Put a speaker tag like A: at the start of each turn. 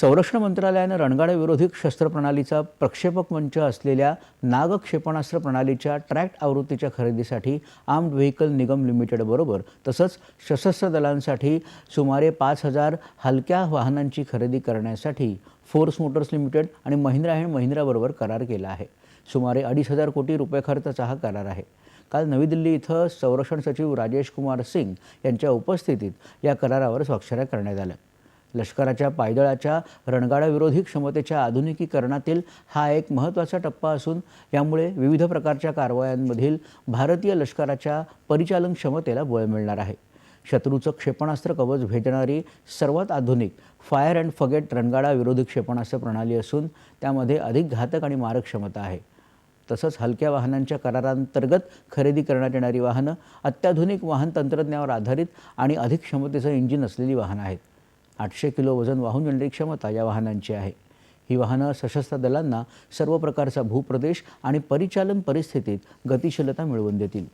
A: संरक्षण मंत्रालयानं रणगाडाविरोधी शस्त्रप्रणालीचा प्रक्षेपक मंच असलेल्या नाग क्षेपणास्त्र प्रणालीच्या ट्रॅक्ट आवृत्तीच्या खरेदीसाठी आर्म्ड व्हेकल निगम लिमिटेडबरोबर तसंच सशस्त्र दलांसाठी सुमारे पाच हजार हलक्या वाहनांची खरेदी करण्यासाठी फोर्स मोटर्स लिमिटेड आणि महिंद्रा अँड महिंद्राबरोबर करार केला आहे. सुमारे अडीच हजार कोटी रुपये खर्चाचा हा करार आहे. काल नवी दिल्ली इथं संरक्षण सचिव राजेश कुमार सिंग यांच्या उपस्थितीत या करारावर स्वाक्षऱ्या करण्यात आल्या. लष्कराच्या पायदळाच्या रणगाडाविरोधी क्षमतेच्या आधुनिकीकरणातील हा एक महत्त्वाचा टप्पा असून यामुळे विविध प्रकारच्या कारवायांमधील भारतीय लष्कराच्या परिचालन क्षमतेला बळ मिळणार आहे. शत्रूचं क्षेपणास्त्र कवच भेदणारी सर्वात आधुनिक फायर अँड फगेट रणगाडा विरोधी क्षेपणास्त्र प्रणाली असून त्यामध्ये अधिक घातक आणि मारक क्षमता आहे. तसंच हलक्या वाहनांच्या करारांतर्गत खरेदी करण्यात येणारी वाहनं अत्याधुनिक वाहन तंत्रज्ञानावर आधारित आणि अधिक क्षमतेचं इंजिन असलेली वाहनं आहेत. आठशे किलो वजन वाहून नेणारी क्षमता या वाहनांची आहे. ही वाहनं सशस्त्र दलांना सर्व प्रकारचा भूप्रदेश आणि परिचालन परिस्थितीत गतिशीलता मिळवून देतील.